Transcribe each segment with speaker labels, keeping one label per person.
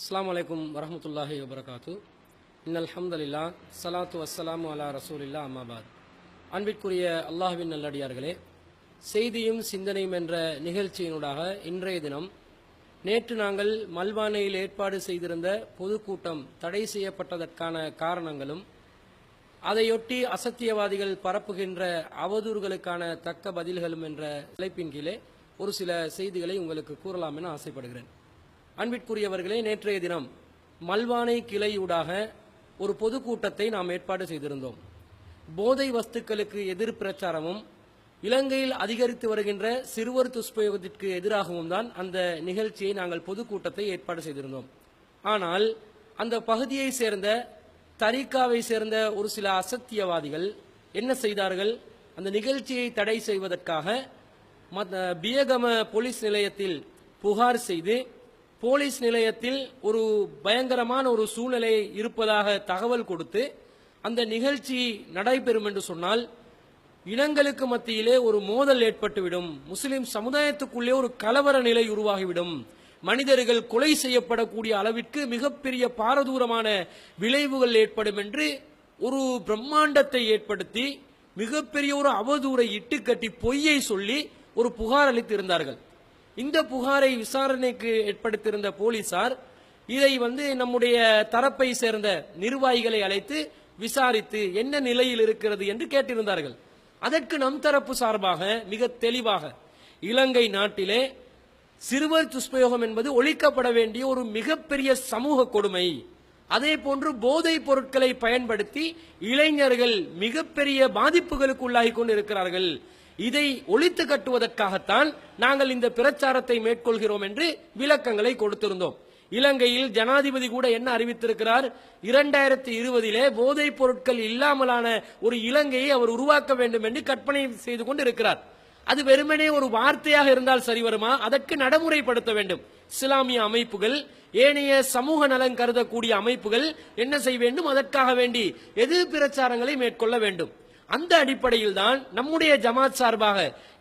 Speaker 1: அஸ்லாம் அலைக்கும் வரமத்துல்லாஹி வபரகாத்து இன்னல் ஹம்தலில்லா சலாத்து வஸ்ஸலாமு அலா ரசூலில்லா அம்மாபாத் அன்பிற்குரிய அல்லாஹ்வின் நல்லடியார்களே செய்தியும் சிந்தனையும் என்ற நிகழ்ச்சியினூடாக இன்றைய தினம் நேற்று நாங்கள் மல்வானையில் ஏற்பாடு செய்திருந்த பொதுக்கூட்டம் தடை செய்யப்பட்டதற்கான காரணங்களும் அதையொட்டி அசத்தியவாதிகள் பரப்புகின்ற அவதூறுகளுக்கான தக்க பதில்களும் என்ற தலைப்பின் கீழே ஒரு சில செய்திகளை உங்களுக்கு கூறலாம் என ஆசைப்படுகிறேன். அன்பிற்குரியவர்களே நேற்றைய தினம் மல்வானை கிளையூடாக ஒரு பொதுக்கூட்டத்தை நாம் ஏற்பாடு செய்திருந்தோம். போதை வஸ்துக்களுக்கு எதிர் பிரச்சாரமும் இலங்கையில் அதிகரித்து வருகின்ற சிறுவர் துஷ்பயோகத்திற்கு எதிராகவும் தான் அந்த நிகழ்ச்சியை நாங்கள் பொதுக்கூட்டத்தை ஏற்பாடு செய்திருந்தோம். ஆனால் அந்த பகுதியை சேர்ந்த தரிகாவை சேர்ந்த ஒரு சில அசத்தியவாதிகள் என்ன செய்தார்கள்? அந்த நிகழ்ச்சியை தடை செய்வதற்காக மத்த- பியகம போலீஸ் நிலையத்தில் புகார் செய்து போலீஸ் நிலையத்தில் ஒரு பயங்கரமான ஒரு சூழ்நிலை இருப்பதாக தகவல் கொடுத்து அந்த நிகழ்ச்சி நடைபெறும் என்று சொன்னால் இனங்களுக்கு மத்தியிலே ஒரு மோதல் ஏற்பட்டுவிடும். முஸ்லிம் சமுதாயத்துக்குள்ளே ஒரு கலவர நிலை உருவாகிவிடும். மனிதர்கள் கொலை செய்யப்படக்கூடிய அளவிற்கு மிகப்பெரிய பாரதூரமான விளைவுகள் ஏற்படும் என்று ஒரு பிரம்மாண்டத்தை ஏற்படுத்தி மிகப்பெரிய ஒரு அவதூறை இட்டுக்கட்டி பொய்யை சொல்லி ஒரு புகார் அளித்திருந்தார்கள். இந்த புகாரை விசாரணைக்கு ஏற்படுத்தியிருந்த போலீசார் இதை வந்து நம்முடைய தரப்பை சேர்ந்த நிர்வாகிகளை அழைத்து விசாரித்து என்ன நிலையில் இருக்கிறது என்று கேட்டிருந்தார்கள். அதற்கு நம் தரப்பு சார்பாக மிக தெளிவாக இலங்கை நாட்டிலே சிறுவர் துஷ்பயோகம் என்பது ஒழிக்கப்பட வேண்டிய ஒரு மிகப்பெரிய சமூக கொடுமை. அதே போன்று போதைப் பொருட்களை பயன்படுத்தி இளைஞர்கள் மிகப்பெரிய பாதிப்புகளுக்கு உள்ளாகி கொண்டிருக்கிறார்கள். இதை ஒழித்து கட்டுவதற்காகத்தான் நாங்கள் இந்த பிரச்சாரத்தை மேற்கொள்கிறோம் என்று விளக்கங்களை கொடுத்திருந்தோம். இலங்கையில் ஜனாதிபதி கூட என்ன அறிவித்திருக்கிறார்? இரண்டாயிரத்தி இருபதிலே போதைப் பொருட்கள் இல்லாமலான ஒரு இலங்கையை அவர் உருவாக்க வேண்டும் என்று கற்பனை செய்து கொண்டு இருக்கிறார் அது வெறுமனே ஒரு வார்த்தையாக இருந்தால் சரி வருமா? அதற்கு நடைமுறைப்படுத்த வேண்டும். இஸ்லாமிய அமைப்புகள் ஏனைய சமூக நலன் கருதக்கூடிய அமைப்புகள் என்ன செய்ய வேண்டும்? அதற்காக வேண்டி எதிர் பிரச்சாரங்களை மேற்கொள்ள வேண்டும். அந்த அடிப்படையில் தான் நம்முடைய ஜமாத் சார்பாக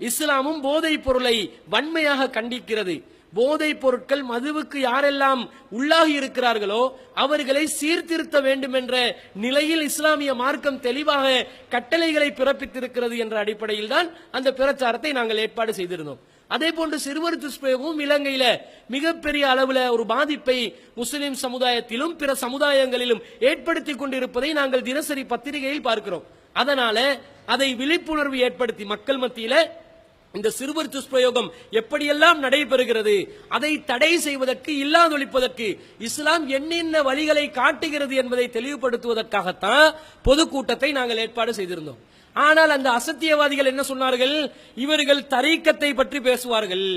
Speaker 1: இஸ்லாமும் போதைப் பொருளை வன்மையாக கண்டிக்கிறது. போதைப் பொருட்கள் மதுவுக்கு யாரெல்லாம் உள்ளாகி இருக்கிறார்களோ அவர்களை சீர்திருத்த வேண்டும் என்ற நிலையில் இஸ்லாமிய மார்க்கம் தெளிவாக கட்டளைகளை பிறப்பித்திருக்கிறது என்ற அடிப்படையில் தான் அந்த பிரச்சாரத்தை நாங்கள் ஏற்பாடு செய்திருந்தோம். அதே போன்று சிறுவர் துஷ்பிரயோகமும் இலங்கையில மிகப்பெரிய அளவுல ஒரு பாதிப்பை முஸ்லிம் சமுதாயத்திலும் பிற சமுதாயங்களிலும் ஏற்படுத்தி கொண்டிருப்பதை நாங்கள் தினசரி பத்திரிகையில் பார்க்கிறோம். அதனால அதை விழிப்புணர்வு ஏற்படுத்தி மக்கள் மத்தியில இந்த சிறுவர் துஷ்பிரயோகம் எப்படியெல்லாம் நடைபெறுகிறது? அதை தடை செய்வதற்கு இல்லாதொழிப்பதற்கு இஸ்லாம் என்னென்ன வழிகளை காட்டுகிறது என்பதை தெளிவுபடுத்துவதற்காகத்தான் பொதுக்கூட்டத்தை நாங்கள் ஏற்பாடு செய்திருந்தோம். ஆனால் அந்த அசத்தியவாதிகள் என்ன சொன்னார்கள்? இவர்கள் தரீக்கத்தை பற்றி பேசுவார்கள்.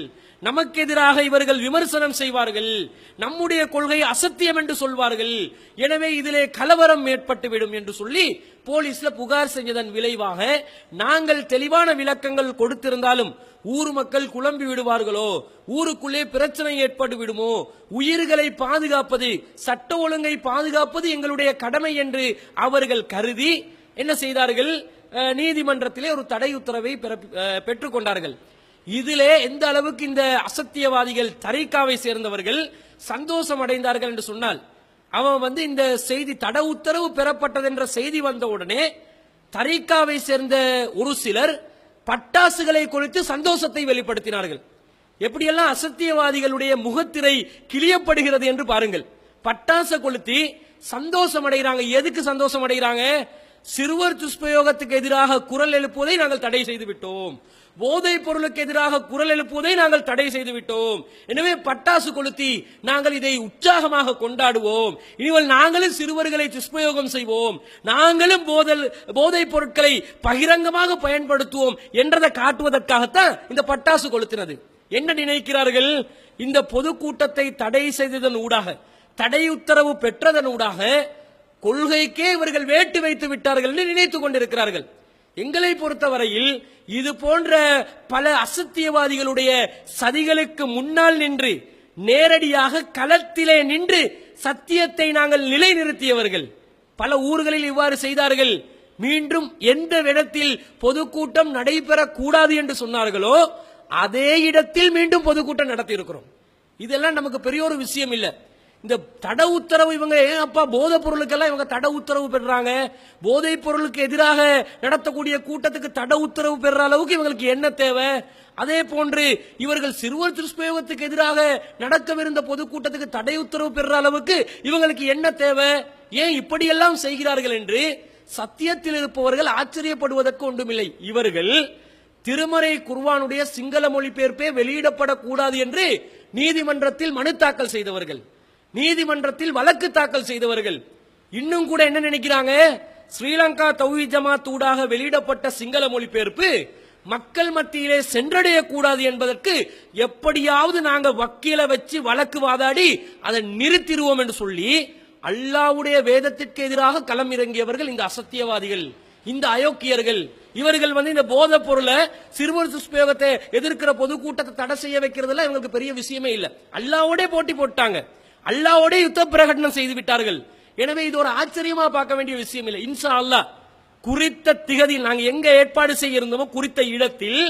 Speaker 1: நமக்கு எதிராக இவர்கள் விமர்சனம் செய்வார்கள். நம்முடைய கொள்கை அசத்தியம் என்று சொல்வார்கள். எனவே இதிலே கலவரம் ஏற்பட்டுவிடும் என்று சொல்லி போலீஸ்ல புகார் செஞ்சதன் விளைவாக நாங்கள் தெளிவான விளக்கங்கள் கொடுத்திருந்தாலும் ஊர் மக்கள் குழம்பி விடுவார்களோ? ஊருக்குள்ளே பிரச்சனை ஏற்பட்டு விடுமோ உயிர்களை பாதுகாப்பது சட்ட ஒழுங்கை பாதுகாப்பது எங்களுடைய கடமை என்று அவர்கள் கருதி என்ன செய்தார்கள்? நீதிமன்றத்திலே ஒரு தடை உத்தரவை பிறப்பி- பெற்றுக்கொண்டார்கள். இதிலே எந்த அளவுக்கு இந்த அசத்தியவாதிகள் தரிகாவை சேர்ந்தவர்கள் சந்தோஷம் அடைந்தார்கள் என்று சொன்னால் அவன் வந்து இந்த செய்தி தட உத்தரவு பெறப்பட்டது என்ற செய்தி வந்த உடனே தரிகாவை சேர்ந்த ஒரு சிலர் பட்டாசுகளை குறித்து சந்தோஷத்தை வெளிப்படுத்தினார்கள். எப்படியெல்லாம் அசத்தியவாதிகளுடைய முகத்திரை கிளியப்படுகிறது என்று பாருங்கள். பட்டாசை கொளுத்தி சந்தோஷம் அடைகிறாங்க. எதுக்கு சந்தோஷம் அடைகிறாங்க? சிறுவர் துஷ்பிரயோகத்துக்கு எதிராக குரல் எழுப்புவதை நாங்கள் தடை செய்து விட்டோம். போதைப் பொருளுக்கு எதிராக குரல் எழுப்புவதை நாங்கள் தடை செய்து விட்டோம் எனவே பட்டாசு கொளுத்தி நாங்கள் இதை உற்சாகமாக கொண்டாடுவோம். இனிமேல் நாங்களும் சிறுவர்களை துஷ்பயோகம் செய்வோம். நாங்களும் போதல் போதைப் பொருட்களை பகிரங்கமாக பயன்படுத்துவோம் என்றதை காட்டுவதற்காகத்தான் இந்த பட்டாசு கொளுத்தினது. என்ன நினைக்கிறார்கள்? இந்த பொதுக்கூட்டத்தை தடை செய்ததன் ஊடாக தடை உத்தரவு பெற்றதன் ஊடாக கொள்கைக்கே இவர்கள் வேட்டு வைத்து விட்டார்கள் என்று நினைத்துக் கொண்டிருக்கிறார்கள். எங்களை பொறுத்தவரையில் இது போன்ற பல அசத்தியவாதிகளுடைய சதிகளுக்கு முன்னால் நின்று நேரடியாக களத்திலே நின்று சத்தியத்தை நாங்கள் நிலைநிறுத்தியவர்கள். பல ஊர்களில் இவ்வாறு செய்தார்கள். மீண்டும் எந்த இடத்தில் பொதுக்கூட்டம் நடைபெறக்கூடாது என்று சொன்னார்களோ அதே இடத்தில் மீண்டும் பொதுக்கூட்டம் நடத்தி இருக்கிறோம் இதெல்லாம் நமக்கு பெரிய ஒரு விஷயம் இல்லை. இந்த தட உத்தரவு இவங்க ஏன் அப்பா போதைப் பொருளுக்கெல்லாம் இவங்க தட உத்தரவு பெறாங்க போதைப் பொருளுக்கு எதிராக நடத்தக்கூடிய கூட்டத்துக்கு தட உத்தரவு பெறுற அளவுக்கு இவங்களுக்கு என்ன தேவை? அதே போன்று இவர்கள் சிறுவர் துஷ்பிரயோகத்துக்கு எதிராக நடக்கவிருந்த பொதுக்கூட்டத்துக்கு தடை உத்தரவு பெறுற அளவுக்கு இவங்களுக்கு என்ன தேவை? ஏன் இப்படியெல்லாம் செய்கிறார்கள் என்று சத்தியத்தில் இருப்பவர்கள் ஆச்சரியப்படுவதற்கு ஒன்றுமில்லை. இவர்கள் திருமறை குர்வானுடைய சிங்கள மொழிபெயர்ப்பே வெளியிடப்படக்கூடாது என்று நீதிமன்றத்தில் மனு தாக்கல் செய்தவர்கள். நீதிமன்றத்தில் வழக்கு தாக்கல் செய்தவர்கள். இன்னும் கூட என்ன நினைக்கிறாங்க? ஸ்ரீலங்கா தௌஹி ஜமாத் ஊடாக வெளியிடப்பட்ட சிங்கள மொழிபெயர்ப்பு மக்கள் மத்தியிலே சென்றடையக்கூடாது என்பதற்கு எப்படியாவது நாங்க வக்கீல வச்சு வழக்கு வாதாடி அதை நிறுத்திடுவோம் என்று சொல்லி அல்லாவுடைய வேதத்திற்கு எதிராக களம் இறங்கியவர்கள் இந்த அசத்தியவாதிகள் இந்த அயோக்கியர்கள். இவர்கள் வந்து இந்த போத பொருளை சிறுவர் துஷ்பிரயோகத்தை எதிர்க்கிற பொதுக்கூட்டத்தை தடை செய்ய வைக்கிறதுல இவங்களுக்கு பெரிய விஷயமே இல்லை. அல்லாவோட போட்டி போட்டாங்க. அல்லாவோட யுத்த பிரகடனம் செய்து விட்டார்கள். எனவே இது ஒரு ஆச்சரியமா பார்க்க வேண்டிய விஷயம் இல்லை. இன்ஷா அல்லாஹ் குறித்த திகதியில் நாங்கள் எங்க ஏற்பாடு செய்ய இருந்தோமோ குறித்த இடத்தில்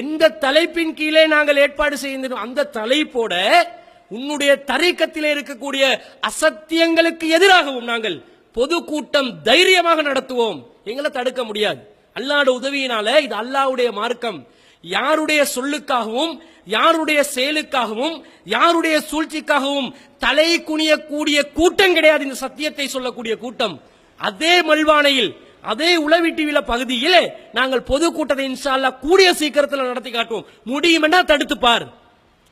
Speaker 1: எந்த தலைப்பின் கீழே நாங்கள் ஏற்பாடு செய்திருந்தோம் அந்த தலைப்போட உன்னுடைய தரைக்கத்திலே இருக்கக்கூடிய அசத்தியங்களுக்கு எதிராகவும் நாங்கள் பொதுக்கூட்டம் தைரியமாக நடத்துவோம். எங்களை தடுக்க முடியாது. அல்லாட உதவியினால இது அல்லாஹ்வுடைய மார்க்கம். யாருடைய சொல்லுக்காகவும் யாருடைய செயலுக்காகவும் யாருடைய சூழ்ச்சிக்காகவும் தலை குனியக்கூடிய கூட்டம் கிடையாது இந்த சத்தியத்தை சொல்லக்கூடிய கூட்டம். அதே மல்வானையில் அதே உளவிட்டிவில பகுதியில் நாங்கள் பொதுக்கூட்டத்தை இன்ஷா கூடிய சீக்கிரத்தில் நடத்தி காட்டுவோம். முடியுமென்னா தடுத்து பார்.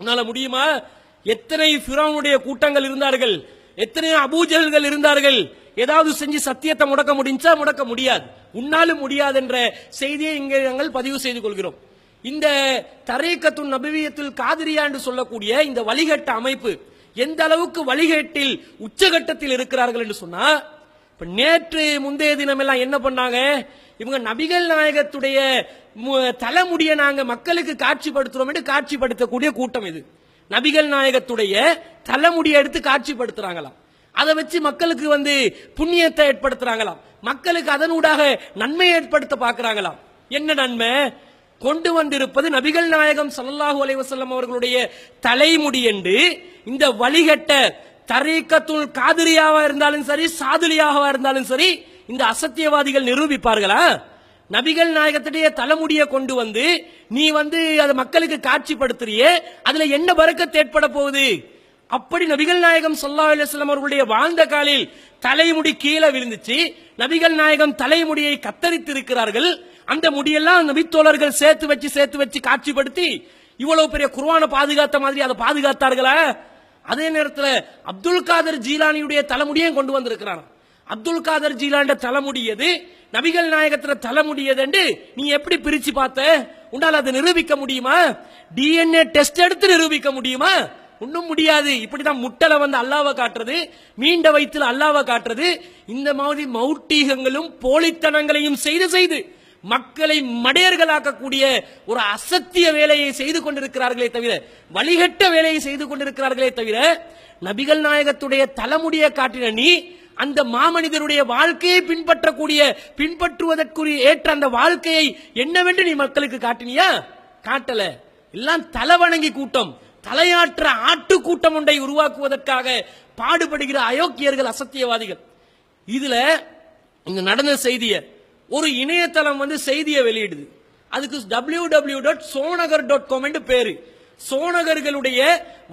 Speaker 1: உன்னால முடியுமா? எத்தனை ஃபிரானுடைய கூட்டங்கள் இருந்தார்கள்? எத்தனை அபூஜல்கள் இருந்தார்கள்? ஏதாவது செஞ்சு சத்தியத்தை முடக்க முடிஞ்சா முடக்க முடியாது. உன்னாலும் முடியாது என்ற செய்தியை இங்கே நாங்கள் பதிவு செய்து கொள்கிறோம். இந்த தரீக்கத்து நபிவியத்தில் காதிரியா என்று சொல்லக்கூடிய இந்த வழிகட்ட அமைப்பு எந்த அளவுக்கு வழிகேட்டில் உச்சகட்டத்தில் இருக்கிறார்கள் என்று சொன்னா இப்ப நேற்று முந்தைய தினம் எல்லாம் என்ன பண்ணாங்க? இவங்க நபிகள் நாயகத்துடைய மு- தலைமுடிய நாங்க மக்களுக்கு காட்சிப்படுத்துறோம் என்று காட்சிப்படுத்தக்கூடிய கூட்டம் இது. நபிகள் நாயகத்துடைய தலைமுடியை எடுத்து காட்சிப்படுத்துறாங்களாம். அதை வச்சு மக்களுக்கு வந்து புண்ணியத்தை ஏற்படுத்துறாங்களாம். மக்களுக்கு அதனூடாக நன்மை ஏற்படுத்த பாக்குறாங்களாம் என்ன நன்மை? கொண்டு வந்திருப்பது நபிகள் நாயகம் சல்லாஹூ அலைவசல்லம் அவர்களுடைய தலைமுடி என்று இந்த வழிகட்ட தரீக்கத்துள் காதிரியாவா இருந்தாலும் சரி சாதுலியாவா இருந்தாலும் சரி இந்த அசத்தியவாதிகள் நிரூபிப்பார்களா? நபிகள் நாயகத்துடைய தலைமுடியை கொண்டு வந்து நீ வந்து அதை மக்களுக்கு காட்சிப்படுத்துறியே அதுல என்ன பறக்கத்து ஏற்பட போகுது? அப்படி நபிகள் நாயகம் சொல்லா அலைஹி அவர்களுடைய வாழ்ந்த காலில் தலைமுடி கீழே விழுந்துச்சு. நபிகள் நாயகம் தலைமுடியை கத்தரித்து இருக்கிறார்கள் அந்த முடியெல்லாம் நபித்தோழர்கள் சேர்த்து வச்சு சேர்த்து வச்சு காட்சிப்படுத்தி இவ்வளவு பெரிய குர்ஆனை பாதுகாத்த மாதிரி அதை பாதுகாத்தார்களா? அதே நேரத்தில் அப்துல் காதர் ஜீலானியுடைய தலைமுடியும் கொண்டு வந்திருக்கிறான். அப்துல் காதர் ஜீலாண்ட தலைமுடியது நபிகள் நாயகத்தில் தலைமுடியது என்று நீ எப்படி பிரிச்சு பார்த்த? உண்டால் அதை நிரூபிக்க முடியுமா? டிஎன்ஏ டெஸ்ட் எடுத்து நிரூபிக்க முடியுமா? ஒன்றும் முடியாது. இப்படிதான் முட்டலை வந்து அல்லாவை காட்டுறது மீண்ட வயிற்றுல அல்லாவை காட்டுறது இந்த மாதிரி மௌட்டீகங்களும் போலித்தனங்களையும் செய்து செய்து மக்களை மடையர்களாக்கக்கூடிய ஒரு அசத்திய வேலையை செய்து கொண்டிருக்கிறார்களே தவிர வழிகட்ட வேலையை செய்து கொண்டிருக்கிறார்களே தவிர நபிகள் நாயகத்துடைய தலைமுடியை காட்டின நீ அந்த மாமனிதருடைய வாழ்க்கையை பின்பற்றக்கூடிய பின்பற்றுவதற்குரிய ஏற்ற அந்த வாழ்க்கையை என்னவென்று நீ மக்களுக்கு காட்டினியா? காட்டல. எல்லாம் தலைவணங்கி கூட்டம். தலையாற்ற ஆட்டு கூட்டம் ஒன்றை உருவாக்குவதற்காக பாடுபடுகிற அயோக்கியர்கள் அசத்தியவாதிகள். இதுல இங்க நடந்த செய்தியை ஒரு இணையதளம் வந்து செய்தியை வெளியிடுது. அதுக்கு W W dot Sonakar dot com பேரு. சோனகர்களுடைய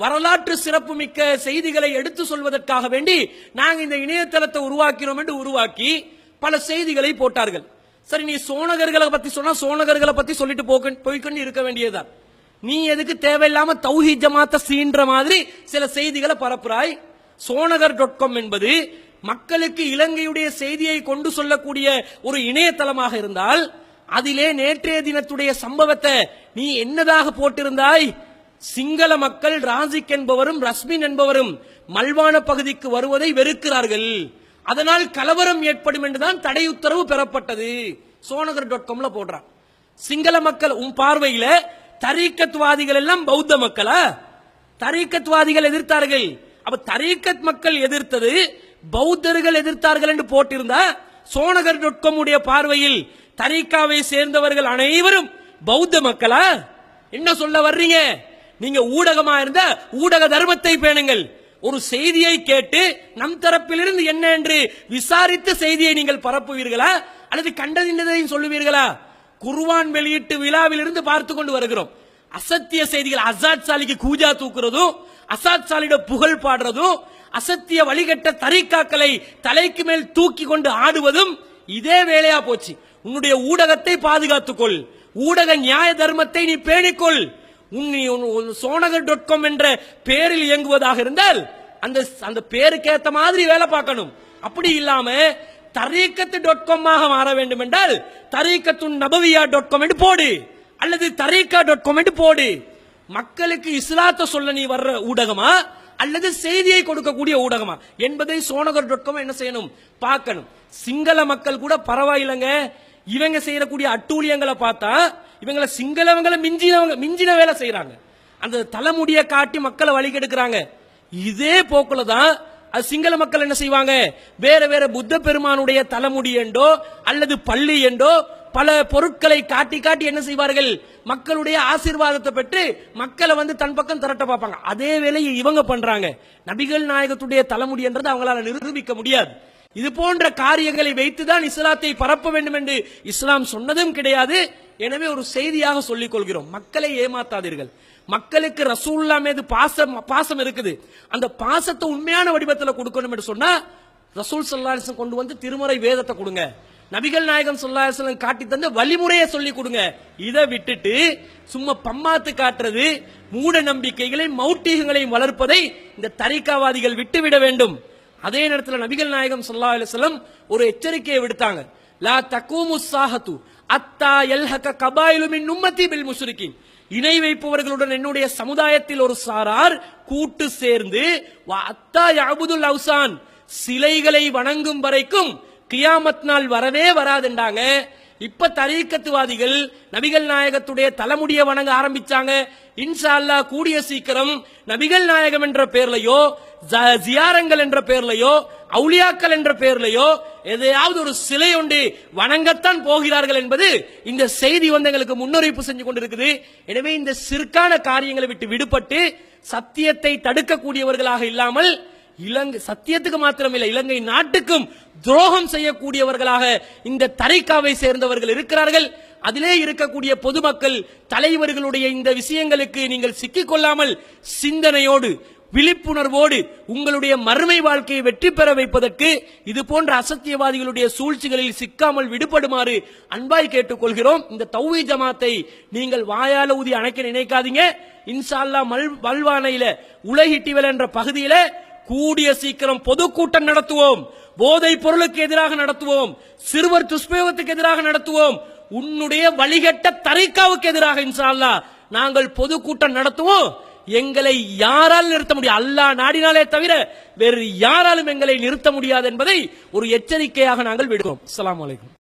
Speaker 1: வரலாற்று சிறப்புமிக்க செய்திகளை எடுத்து சொல்வதற்காக வேண்டி நாங்கள் இந்த இணையதளத்தை உருவாக்கினோம் என்று உருவாக்கி பல செய்திகளை போட்டார்கள். சரி நீ சோனகர்களை பத்தி சொன்னா சோனகர்களை பத்தி சொல்லிட்டு போக போய்க்கொண்டு இருக்க வேண்டியதுதான். நீ எதுக்கு தேவையில்லாம தௌஹி ஜமாத்த சீன்ற மாதிரி சில செய்திகளை பரப்புறாய்? சோனகர் டாட் காம் என்பது மக்களுக்கு இலங்கையுடைய செய்தியை கொண்டு சொல்லக்கூடிய ஒரு இணையதளமாக இருந்தால் அதிலே நேற்றைய தினத்துடைய சம்பவத்தை நீ என்னதாக போட்டிருந்தாய்? சிங்கள மக்கள் ராசிக் என்பவரும் ரஸ்மின் என்பவரும் மல்வான பகுதிக்கு வருவதை வெறுக்கிறார்கள். அதனால் கலவரம் ஏற்படும் என்றுதான் தடை உத்தரவு பெறப்பட்டது. சோனகர் டாட் காம்ல போடுறான். சிங்கள மக்கள் உன் பார்வையில தரீக்கத்வாதிகள் எல்லாம் பௌத்த மக்களா? தரீக்கத்வாதிகள் எதிர்த்தார்கள். அப்ப தரீக்கத் மக்கள் எதிர்த்தது பௌத்தர்கள் எதிர்த்தார்கள் என்று போட்டிருந்தா சோனகர் டாட் காம் உடைய பார்வையில் தரிகாவை சேர்ந்தவர்கள் அனைவரும் பௌத்த மக்களா? என்ன சொல்ல வர்றீங்க? நீங்க ஊடகமா இருந்த ஊடக தர்மத்தை பேணுங்கள். ஒரு செய்தியை கேட்டு நம் தரப்பிலிருந்து என்ன என்று விசாரித்த செய்தியை நீங்கள் பரப்புவீர்களா? அல்லது கண்டதின்றதையும் சொல்லுவீர்களா? குர்வான் வெளியீட்டு விழாவிலிருந்து பார்த்து கொண்டு வருகிறோம். அசத்திய செய்திகள் அசாத் சாலிக்கு கூஜா தூக்குறதும் அசாத் சாலிட புகழ் பாடுறதும் அசத்திய வழிகட்ட தரிக்காக்களை தலைக்கு மேல் தூக்கி கொண்டு ஆடுவதும் இதே வேலையா போச்சு. உன்னுடைய ஊடகத்தை பாதுகாத்துக்கொள். ஊடக நியாய தர்மத்தை நீ பேணிக்கொள். உன் நீ சோனகர் டாட் காம் என்ற பேரில் இயங்குவதாக இருந்தால் அந்த அந்த பேருக்கு ஏத்த மாதிரி வேலை பார்க்கணும். அப்படி இல்லாம தரீக்கத்து டாட் காமாக மாற வேண்டும் என்றால் தரீக்கத்து நபவியா டாட் காம் என்று போடு. அல்லது தரீக்கா டாட் காம் என்று போடு. மக்களுக்கு இஸ்லாத்தை சொல்ல நீ வர்ற ஊடகமா? அல்லது செய்தியை கொடுக்கக்கூடிய ஊடகமா? என்பதை சோனகர் டாட் காம் என்ன செய்யணும்? பார்க்கணும். சிங்கள மக்கள் கூட பரவாயில்லைங்க. இவங்க செய்யக்கூடிய அட்டூழியங்களை பார்த்தா இவங்களை சிங்களவங்களை மிஞ்சினவங்க மிஞ்சின வேலை செய்யறாங்க அந்த தலைமுடிய காட்டி மக்களை வழிகெடுக்கிறாங்க இதே போக்குல தான் அது சிங்கள மக்கள் என்ன செய்வாங்க? வேற வேற புத்த பெருமானுடைய தலைமுடி என்றோ அல்லது பள்ளி என்றோ பல பொருட்களை காட்டி காட்டி என்ன செய்வார்கள்? மக்களுடைய ஆசீர்வாதத்தை பெற்று மக்களை வந்து தன் பக்கம் திரட்ட பார்ப்பாங்க. அதே வேலையை இவங்க பண்றாங்க. நபிகள் நாயகத்துடைய தலைமுடின்றது அவங்களால நிரூபிக்க முடியாது. இது போன்ற காரியங்களை வைத்துதான் இஸ்லாத்தை பரப்ப வேண்டும் என்று இஸ்லாம் சொன்னதும் கிடையாது. எனவே ஒரு செய்தியாக சொல்லிக் கொள்கிறோம். மக்களை ஏமாத்தாதீர்கள். மக்களுக்கு ரசூல்லா மீது பாசம் பாசம் இருக்குது. அந்த பாசத்தை உண்மையான வடிவத்தில் கொடுக்கணும் என்று சொன்னா ரசூல் சல்லாஹம் கொண்டு வந்து திருமறை வேதத்தை கொடுங்க. நபிகள் நாயகம் சொல்லாசலம் காட்டி தந்த வழிமுறையை சொல்லி கொடுங்க. இதை விட்டுட்டு சும்மா பம்மாத்து காட்டுறது மூட நம்பிக்கைகளை மௌட்டிகங்களையும் வளர்ப்பதை இந்த தரிக்காவாதிகள் விட்டுவிட வேண்டும். அதே நேரத்தில் நபிகள் நாயகம் சொல்லா அலுவலம் ஒரு எச்சரிக்கையை விடுத்தாங்க. லா தக்கூமு சாஹத்து அத்தா எல்ஹக கபாயிலுமின் நும்மத்தி பில் முஸ்ரிக்கின் இணை வைப்பவர்களுடன் என்னுடைய சமுதாயத்தில் ஒரு சாரார் கூட்டு சேர்ந்து அத்தா யாபுதுல் அவுசான் சிலைகளை வணங்கும் வரைக்கும் கியாமத் நாள் வரவே வராதுண்டாங்க இப்ப தரீக்கத்துவாதிகள் நபிகள் நாயகத்துடைய தலைமுடிய வணங்க ஆரம்பிச்சாங்க. இன்ஷா அல்லாஹ் கூடிய சீக்கிரம் நபிகள் நாயகம் என்ற பேர்லயோ ஜ- ஜியாரங்கள் என்ற பேர்லயோ அவுளியாக்கள் என்ற பேர்லயோ எதையாவது ஒரு சிலை உண்டு வணங்கத்தான் போகிறார்கள் என்பது இந்த செய்தி வந்து எங்களுக்கு முன்னறிவிப்பு செஞ்சு கொண்டிருக்குது. எனவே இந்த சிற்கான காரியங்களை விட்டு விடுபட்டு சத்தியத்தை தடுக்கக்கூடியவர்களாக இல்லாமல் இலங்கை சத்தியத்துக்கு மாத்திரமில்லை இலங்கை நாட்டுக்கும் துரோகம் செய்யக்கூடியவர்களாக இந்த தரைக்காவை சேர்ந்தவர்கள் இருக்கிறார்கள். அதிலே இருக்கக்கூடிய பொதுமக்கள் தலைவர்களுடைய இந்த விஷயங்களுக்கு நீங்கள் சிக்கிக்கொள்ளாமல் சிந்தனையோடு விழிப்புணர்வோடு உங்களுடைய மறுமை வாழ்க்கையை வெற்றி பெற வைப்பதற்கு இது போன்ற அசத்தியவாதிகளுடைய சூழ்ச்சிகளில் சிக்காமல் விடுபடுமாறு அன்பாய் கேட்டுக்கொள்கிறோம். இந்த தௌவி ஜமாத்தை நீங்கள் வாயால ஊதி அணைக்க நினைக்காதீங்க. இன்சால்லா மல் மல்வானையில உலகிட்டிவல் என்ற பகுதியில கூடிய சீக்கிரம் பொதுக்கூட்டம் நடத்துவோம். போதைப் பொருளுக்கு எதிராக நடத்துவோம். சிறுவர் துஷ்பிரயோகத்துக்கு எதிராக நடத்துவோம். உன்னுடைய வழிகட்ட தரிக்காவுக்கு எதிராக இன்ஷா நாங்கள் பொதுக்கூட்டம் நடத்துவோம். எங்களை யாரால் நிறுத்த முடியும்? அல்லாஹ் நாடினாலே தவிர வேறு யாராலும் எங்களை நிறுத்த முடியாது என்பதை ஒரு எச்சரிக்கையாக நாங்கள் விடுவோம். அஸ்ஸலாமு அலைக்கும்.